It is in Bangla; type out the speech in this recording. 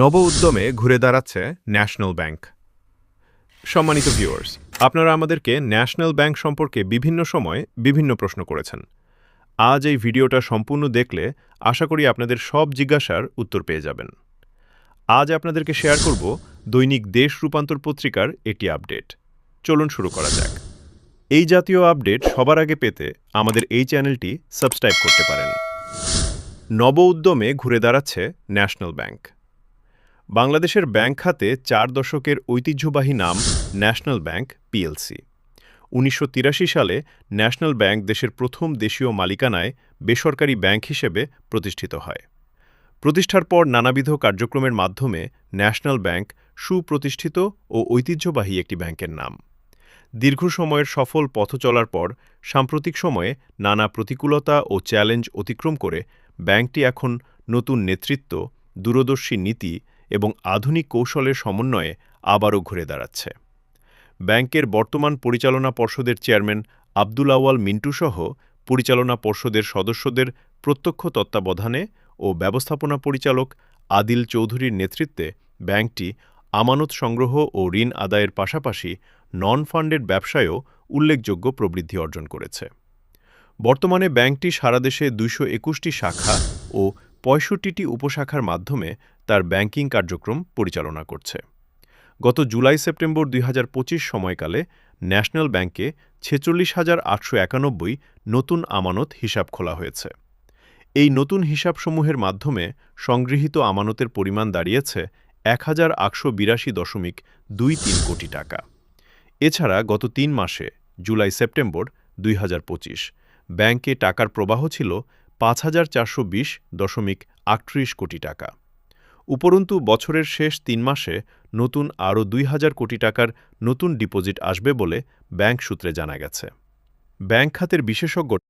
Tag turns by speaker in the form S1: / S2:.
S1: নব উদ্যমে ঘুরে দাঁড়াচ্ছে ন্যাশনাল ব্যাংক। সম্মানিত ভিউয়ার্স, আপনারা আমাদেরকে ন্যাশনাল ব্যাংক সম্পর্কে বিভিন্ন সময় বিভিন্ন প্রশ্ন করেছেন। আজ এই ভিডিওটা সম্পূর্ণ দেখলে আশা করি আপনাদের সব জিজ্ঞাসার উত্তর পেয়ে যাবেন। আজ আপনাদেরকে শেয়ার করব দৈনিক দেশ রূপান্তর পত্রিকার একটি আপডেট। চলুন শুরু করা যাক। এই জাতীয় আপডেট সবার আগে পেতে আমাদের এই চ্যানেলটি সাবস্ক্রাইব করতে পারেন। নব উদ্যমে ঘুরে দাঁড়াচ্ছে ন্যাশনাল ব্যাংক। বাংলাদেশের ব্যাংক খাতে চার দশকের ঐতিহ্যবাহী নাম ন্যাশনাল ব্যাংক, পিএলসি। উনিশশো তিরাশি সালে ন্যাশনাল ব্যাংক দেশের প্রথম দেশীয় মালিকানায় বেসরকারি ব্যাংক হিসেবে প্রতিষ্ঠিত হয়। প্রতিষ্ঠার পর নানাবিধ কার্যক্রমের মাধ্যমে ন্যাশনাল ব্যাংক সুপ্রতিষ্ঠিত ও ঐতিহ্যবাহী একটি ব্যাংকের নাম। দীর্ঘ সময়ের সফল পথ চলার পর সাম্প্রতিক সময়ে নানা প্রতিকূলতা ও চ্যালেঞ্জ অতিক্রম করে ব্যাংকটি এখন নতুন নেতৃত্ব, দূরদর্শী নীতি এবং আধুনিক কৌশলের সমন্বয়ে আবারও ঘুরে দাঁড়াচ্ছে। ব্যাংকের বর্তমান পরিচালনা পর্ষদের চেয়ারম্যান আব্দুল আওয়াল মিন্টুসহ পরিচালনা পর্ষদের সদস্যদের প্রত্যক্ষ তত্ত্বাবধানে ও ব্যবস্থাপনা পরিচালক আদিল চৌধুরীর নেতৃত্বে ব্যাংকটি আমানত সংগ্রহ ও ঋণ আদায়ের পাশাপাশি নন ফান্ডেড ব্যবসায়ও উল্লেখযোগ্য প্রবৃদ্ধি অর্জন করেছে। বর্তমানে ব্যাংকটি সারা দেশে দুইশো একুশটি শাখা ও পঁয়ষট্টিটি উপশাখার মাধ্যমে তার ব্যাংকিং কার্যক্রম পরিচালনা করছে। গত জুলাই সেপ্টেম্বর দুই হাজার পঁচিশ সময়কালে ন্যাশনাল ব্যাংকে ছেচল্লিশ হাজার আটশো একানব্বই নতুন আমানত হিসাব খোলা হয়েছে। এই নতুন হিসাবসমূহের মাধ্যমে সংগৃহীত আমানতের পরিমাণ দাঁড়িয়েছে এক হাজার আটশো বিরাশি দশমিক দুই তিন কোটি টাকা। এছাড়া গত তিন মাসে, জুলাই সেপ্টেম্বর দুই হাজার পঁচিশ, ব্যাংকে টাকার প্রবাহ ছিল পাঁচ হাজার চারশো বিশ দশমিক আটত্রিশ কোটি টাকা। উপরন্তু, বছরের শেষ তিন মাসে নতুন আরও দুই হাজার কোটি টাকার নতুন ডিপোজিট আসবে বলে ব্যাংক সূত্রে জানা গেছে। ব্যাংক খাতের বিশেষজ্ঞ